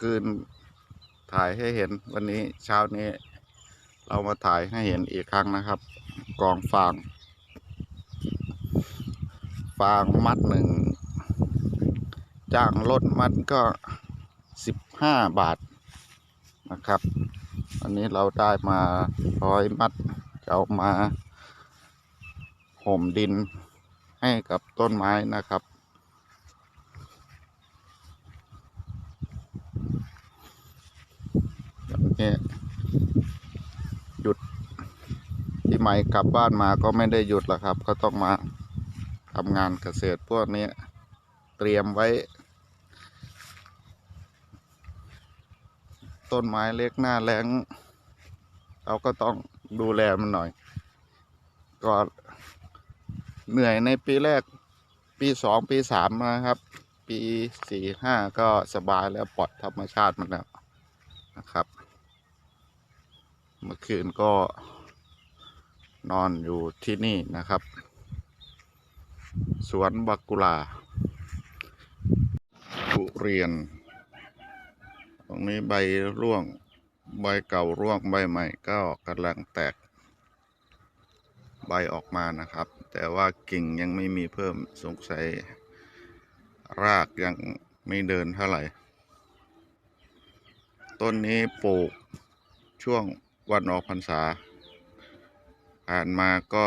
คืนถ่ายให้เห็นวันนี้เช้านี้ เรามาถ่ายให้เห็นอีกครั้งนะครับ กองฟาง ฟางมัดหนึ่งจ้างรถมัดก็สิบห้าบาทนะครับอันนี้เราได้มาร้อยมัดจะเอามาห่มดินให้กับต้นไม้นะครับ นี้หยุดที่ใหม่กลับบ้านมาก็ไม่ได้หยุดล้วครับ ก็ต้องมาทำงานเกษตรพวกนี้เตรียมไว้ ต้นไม้เล็กหน้าแรงเราก็ต้องดูแลมันหน่อย ก็เหนื่อยในปีแรกปีสองปีสามนะครับ ปีสี่ห้าก็สบายแล้วปลอดธรรมชาติมันแล้วนะครับ เมื่อคืนก็นอนอยู่ที่นี่นะครับ สวนบักกุลา ทุเรียน ตรงนี้ใบร่วง ใบเก่าร่วงใบใหม่ก็กำลังแตก ใบออกมานะครับ แต่ว่ากิ่งยังไม่มีเพิ่มสงสัย รากยังไม่เดินเท่าไหร่ ต้นนี้ปลูกช่วง วันออกพรรษา ผ่านมาก็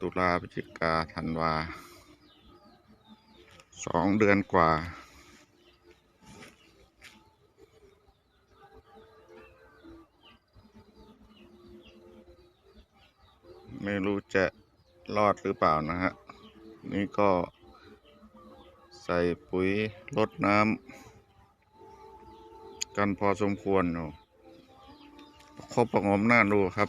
ตุลาพฤศจิกาธันวาสองเดือนกว่า ไม่รู้จะรอดหรือเปล่านะฮะ นี่ก็ใส่ปุ๋ยรดน้ำกันพอสมควรอยู่ ครบประงมหน้าดูครับ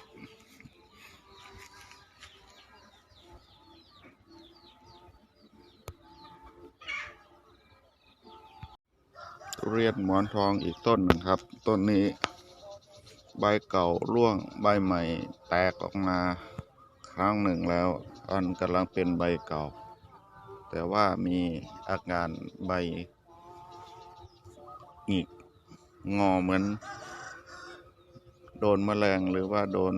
ทุเรียนหมอนทองอีกต้นหนึ่งครับ ต้นนี้ ใบเก่าร่วงใบใหม่แตกออกมาครั้งหนึ่งแล้วอันกำลังเป็นใบเก่า แต่ว่ามีอาการใบหงิกงอเหมือน โดนแมลงหรือว่าโดน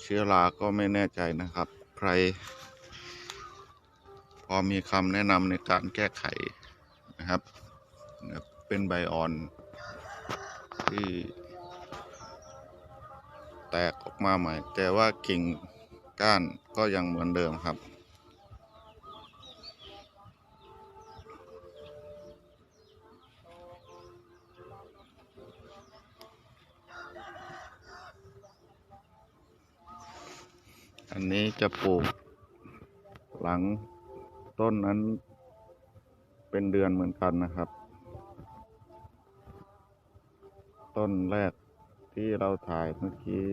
เชื้อราก็ไม่แน่ใจนะครับ ใคร พอมีคำแนะนำในการแก้ไขนะครับ เป็นใบอ่อน ที่แตกออกมาใหม่ แต่ว่ากิ่งก้านก็ยังเหมือนเดิมครับ อันนี้จะปลูก หลังต้นนั้นเป็นเดือนเหมือนกันนะครับ ต้นแรกที่เราถ่ายเมื่อกี้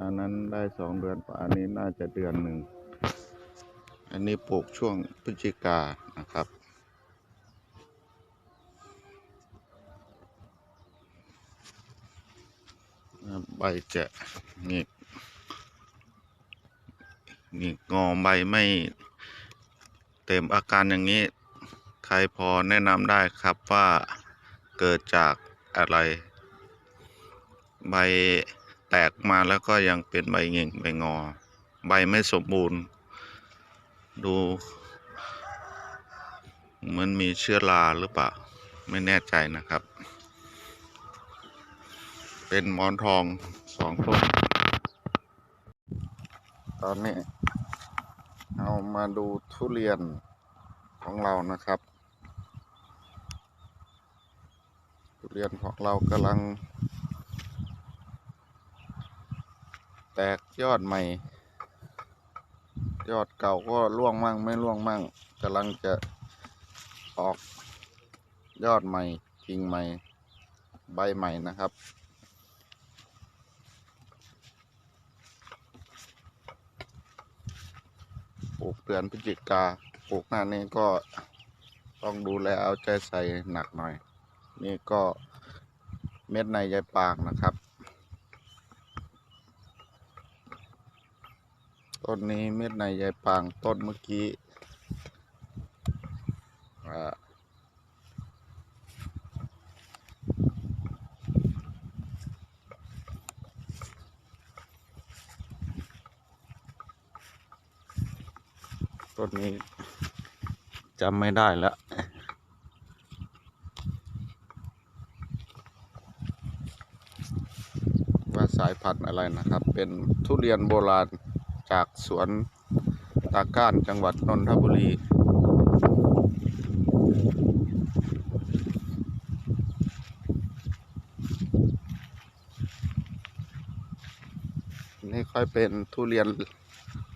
อันนั้นได้สองเดือนกว่าอันนี้น่าจะเดือนหนึ่ง อันนี้ปลูกช่วงพฤศจิกานะครับ ใบจะหงิก หงิกงอใบไม่เต็มอาการอย่างนี้ ใครพอแนะนำได้ครับว่าเกิดจากอะไร ใบแตกมาแล้วก็ยังเป็นใบหงิกใบงอ ใบไม่สมบูรณ์ ดูเหมันมีเชื้อราหรือเปล่า ไม่แน่ใจนะครับ เป็นหมอนทองสองต้นตอนนี้ มาดูทุเรียนของเรานะครับ ทุเรียนของเรากำลัง แตกยอดใหม่ ยอดเก่าก็ร่วงมั่งไม่ร่วงมั่งกำลังจะออกยอดใหม่กิ่งใหม่ ใบใหม่นะครับ ลูกเดือนพฤศจิกาปลูกหน้านี้ก็ต้องดูแลเอาใจใส่หนักหน่อย นี่ก็เม็ดในใยปางนะครับต้นนี้เม็ดในใยปางต้นเมื่อกี้อ่า ต้นนี้จำไม่ได้แล้วว่าสายพันธุ์อะไรนะครับ เป็นทุเรียนโบราณจากสวนตาก้านจังหวัดนนทบุรีนี่ค่อยเป็นทุเรียน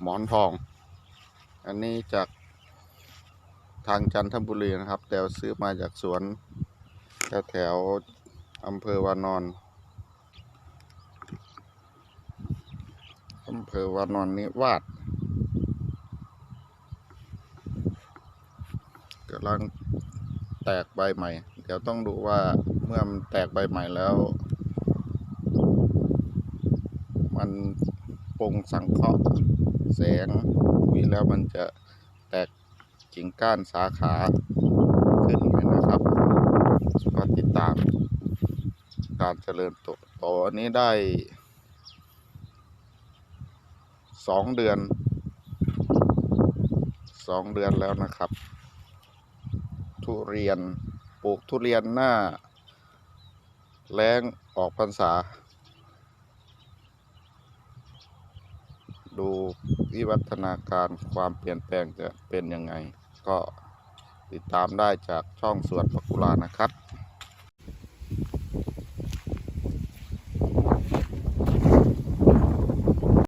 หมอนทอง อันนี้จากทางจันทบุรีนะครับ แต่ซื้อมาจากสวนแถวแถวอำเภอวานอนอำเภอวานอนนิวาสกำลังแตกใบใหม่ เดี๋ยวต้องดูว่าเมื่อมันแตกใบใหม่แล้ว มันปรุงสังเคราะห์ แสงวิแล้วมันจะแตกกิ่งก้านสาขาขึ้นไหมนะครับก็ติดตาม การเจริญเติบโตอันนี้ได้สองเดือนสองเดือนแล้วนะครับ ทุเรียนปลูกทุเรียนหน้าแล้งออกพรรษา ดู วิวัฒนาการความเปลี่ยนแปลงจะเป็นยังไง ก็ติดตามได้จากช่องสวนปักกุลานะครับ